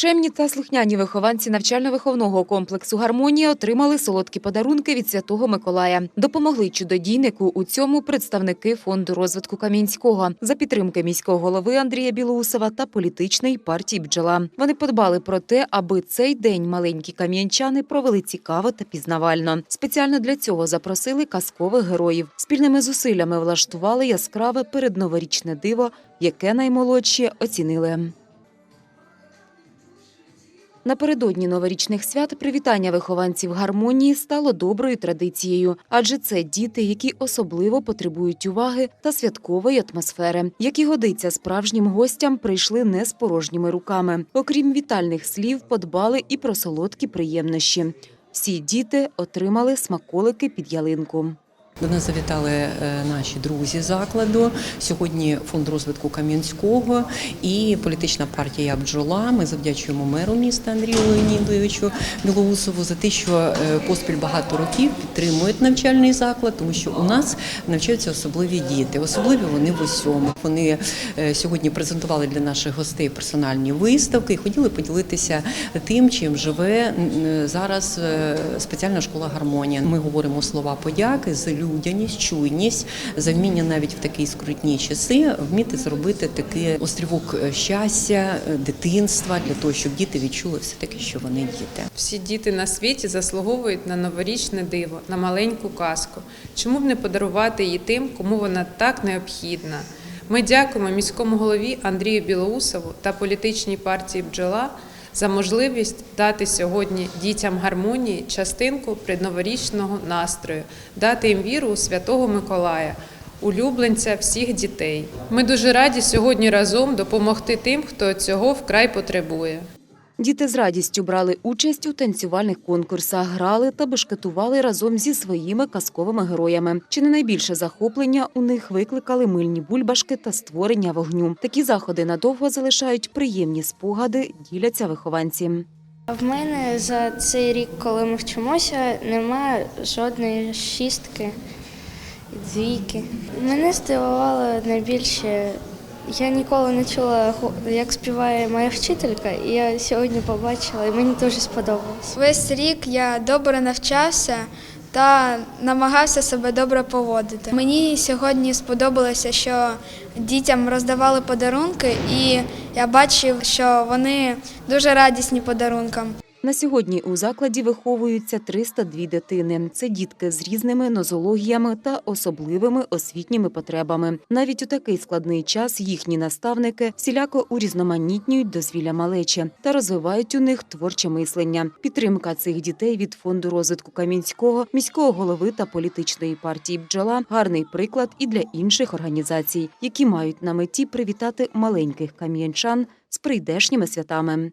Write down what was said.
Чемні та слухняні вихованці навчально-виховного комплексу Гармонія отримали солодкі подарунки від Святого Миколая. Допомогли чудодійнику у цьому представники фонду розвитку Кам'янського за підтримки міського голови Андрія Білоусова та політичної партії Бджола. Вони подбали про те, аби цей день маленькі кам'янчани провели цікаво та пізнавально. Спеціально для цього запросили казкових героїв. Спільними зусиллями влаштували яскраве передноворічне диво, яке наймолодші оцінили. Напередодні новорічних свят привітання вихованців гармонії стало доброю традицією, адже це діти, які особливо потребують уваги та святкової атмосфери. Як і годиться справжнім гостям, прийшли не з порожніми руками. Окрім вітальних слів, подбали і про солодкі приємнощі. Всі діти отримали смаколики під ялинку. До нас завітали е, наші друзі закладу. Сьогодні фонд розвитку Кам'янського і політична партія Бджола. Ми завдячуємо меру міста Андрію Леонідовичу Білоусову за те, що е, поспіль багато років підтримують навчальний заклад, тому що у нас навчаються особливі діти. Особливі вони в усьому. Вони е, сьогодні презентували для наших гостей персональні виставки і хотіли поділитися тим, чим живе зараз спеціальна школа гармонія. Ми говоримо слова подяки за людяність, чуйність, за вміння навіть в такі скрутні часи вміти зробити такий острівок е, щастя, е, дитинства для того, щоб діти відчули все таки, що вони діти. Всі діти на світі заслуговують на новорічне диво, на маленьку казку. Чому б не подарувати її тим, кому вона так необхідна? Ми дякуємо міському голові Андрію Білоусову та політичній партії Бджола за можливість дати сьогодні дітям гармонії частинку предноворічного настрою, дати їм віру у святого Миколая. Улюбленця всіх дітей. Ми дуже раді сьогодні разом допомогти тим, хто цього вкрай потребує. Діти з радістю брали участь у танцювальних конкурсах, грали та бешкетували разом зі своїми казковими героями. Чи не найбільше захоплення у них викликали мильні бульбашки та створення вогню. Такі заходи надовго залишають приємні спогади, діляться вихованці. В мене за цей рік, коли ми вчимося, немає жодної шістки двійки. Мене здивувало найбільше. Я ніколи не чула, як співає моя вчителька, і я сьогодні побачила, і мені дуже сподобалось. Весь рік я добре навчався та намагався себе добре поводити. Мені сьогодні сподобалося, що дітям роздавали подарунки, і я бачив, що вони дуже радісні подарункам. На сьогодні у закладі виховуються 302 дитини. Це дітки з різними нозологіями та особливими освітніми потребами. Навіть у такий складний час їхні наставники всіляко урізноманітнюють дозвілля малечі та розвивають у них творче мислення. Підтримка цих дітей від фонду розвитку Кам'янського, міського голови та політичної партії бджола гарний приклад і для інших організацій, які мають на меті привітати маленьких кам'янчан з прийдешніми святами.